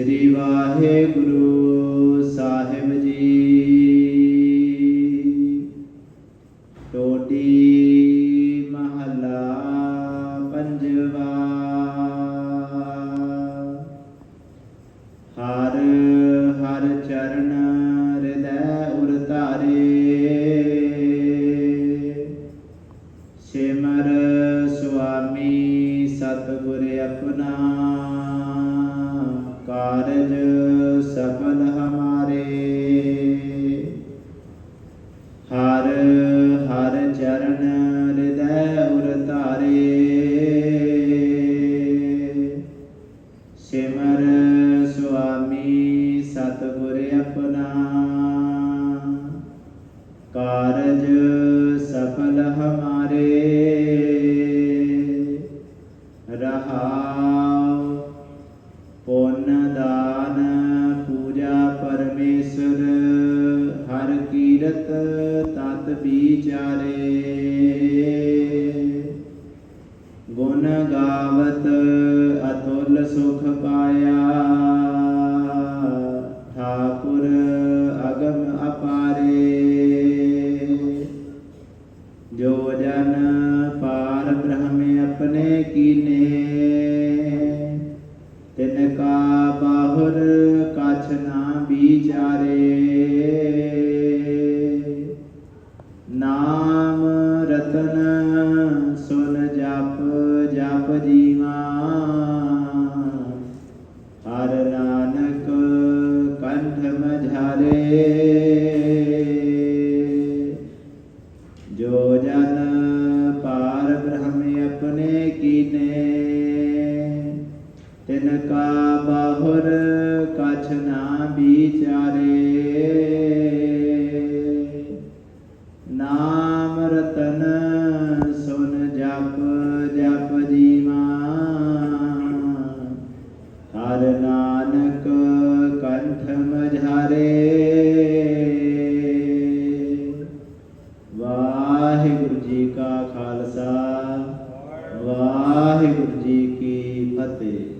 ਸ੍ਰੀ ਵਾਹਿਗੁਰੂ ਸਾਹਿਬ ਜੀ। ਟੋਟੀ ਮਹਲਾ ਪੰਜਵਾ। ਹਰ ਹਰ ਚਰਨ ਹਿਰਦੈ ਉਰ ਧਾਰੇ। ਸਿਮਰ ਸੁਆਮੀ ਸਤਿਗੁਰ ਆਪਣਾ। ਕਾਰਜ ਸਫਲ ਹਮਾਰੇ ਹਰ ਹਰ ਚਰਨ ਹਿਰਦੈ ਉਰ ਧਾਰੇ ਸਿਮਰ ਸੁਆਮੀ ਸਤਿਗੁਰ ਆਪਣਾ ਕਾਰਜ ਹਰ ਕੀਰਤ ਤਤ ਵਿਚਾਰੇ। ਗੁਣ ਗਾਵਤ ਅਤੁਲ ਸੁਖ ਪਾਇਆ। ਠਾਕੁਰ ਅਗਮ ਅਪਾਰੇ। ਜੋ ਜਨ ਪਾਰ ਬ੍ਰਹਮ ਆਪਣੇ ਕੀਨੇ। ਤਿਨ ਕਾ ਬਾਹੁਰ ਕਛ ਨਾ ਵਿਚਾਰੇ। ਨਾਮ ਰਤਨ ਸੁਨ ਜਪ ਜਪ ਜੀਵਾ। ਹਰ ਨਾਨਕ ਕੰਠ ਮਝਾਰੇ। ਜੋ ਜਨ ਪਾਰ ਬ੍ਰਹਮ ਆਪਣੇ ਕੀਨੇ, ਤਿਨ ਕਾ ਬਾਹੁਰ ਕਛ ਨਾ ਵਿਚਾਰੇ ਜਪ ਜੀਵਾ ਹਰ ਨਾਨਕ ਕੰਠ ਮਝਾਰੇ ਵਾਹਿਗੁਰੂ ਜੀ ਕਾ ਖਾਲਸਾ ਵਾਹਿਗੁਰੂ ਜੀ ਕੀ ਫਤਿਹ